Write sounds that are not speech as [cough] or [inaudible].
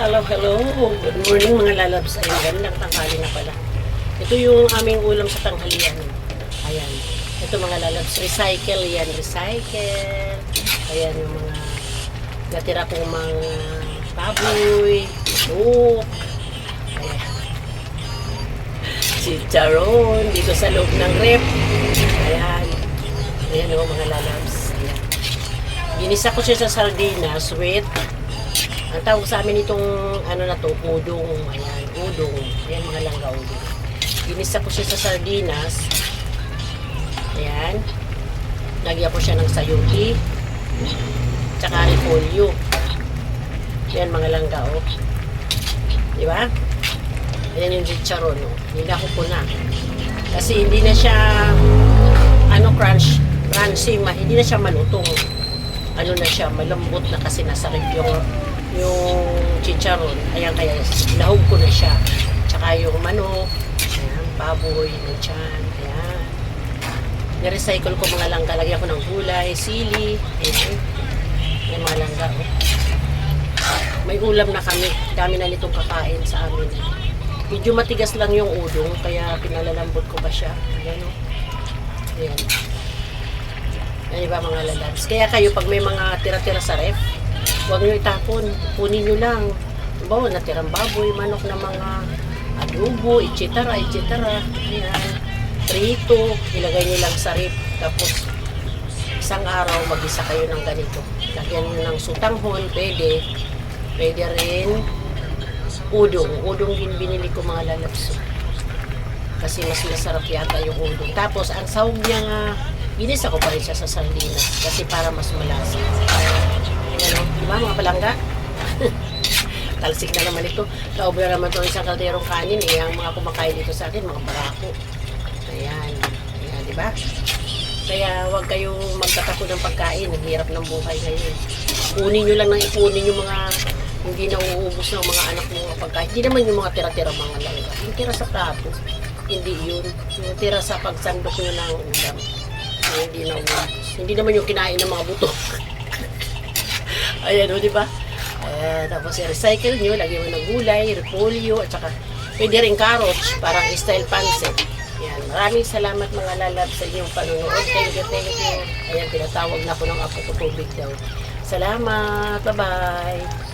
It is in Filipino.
Hello, hello. Good morning mga lalabs. Ay, magandang tanghali na pala. Ito yung aming ulam sa tanghalian. Ayan. Ito mga lalabs. Recycle yan. Recycle. Ayan yung mga natira kong mga baboy, manok. Ayan. Chicharon dito sa loob ng rep. Ayan. Ayan o mga lalabs. Ayan. Ginisa ko siya sa sardinas with ang tawag sa amin itong ano na to, udong. Ayan, udong. Ayan mga langga udong. Ginisa ko siya sa sardinas. Ayan. Lagyan ko siya ng sayuti. Tsaka repolyo. Ayan mga langga oh. Di ba? Ayan yung chicharon oh. Nilako ko na. Kasi hindi na siya ano crunch, crunchy, ma, hindi na siya malutong ano na siya, malambot na kasi nasa rep yung, yung chicharon. Ayan, kaya lahog ko na siya. Tsaka yung manok, ayan, baboy, lechon, ayan. Nirecycle ko mga langga, lagyan ko ng gulay, sili, ayan. Ayan mga langga, oh. May ulam na kami. Dami na nitong kakain sa amin. Medyo matigas lang yung udong, kaya pinalalambot ko pa siya. Ayan, oh. Ayan. Ano ba mga lalabs? Kaya kayo pag may mga tira-tira sa ref, huwag nyo itapon. Kunin nyo lang. Bawa, natirang baboy, manok na mga adobo, etc. etc. Ayan. Prito, ilagay nyo lang sa ref. Tapos, isang araw, mag-isa kayo ng ganito. Lagyan nyo ng sutanghon, pwede. Pwede rin udong. Udong din binili ko mga lalabs. Kasi mas masarap yata yung udong. Tapos, ang sahog niya nga, ginisa ko pa rin siya sa sardinas kasi para mas malasa. Ayan o, di ba mga palangga? [laughs] Talsik na naman ito. Kaubra naman itong isang kalderong kanin eh. Ang mga kumakain dito sa akin, mga barako. Ayan. Ayan, di ba? Kaya huwag kayong magtatako ng pagkain. Naghirap ng buhay ngayon. Kunin nyo lang ng ipunin yung mga hindi na uubos ng mga anak mo pagkain. Hindi naman yung mga tira-tira mga langga. Yung tira sa plato, hindi yun. Yung tira sa pagsandok nyo ng ulam. Yung hindi na uubos. Hindi naman yung kinain ng mga buto. [laughs] Ayan o, di ba? Ayan, tapos i-recycle nyo, lagyan mo ng gulay, repolyo, at saka pwede rin carrots, parang style pancit. Ayan, maraming salamat mga lalab sa inyong panunood. Thank you, thank you. Ayan, pinatawag na ako ng apo ko tubig daw. Salamat, bye-bye.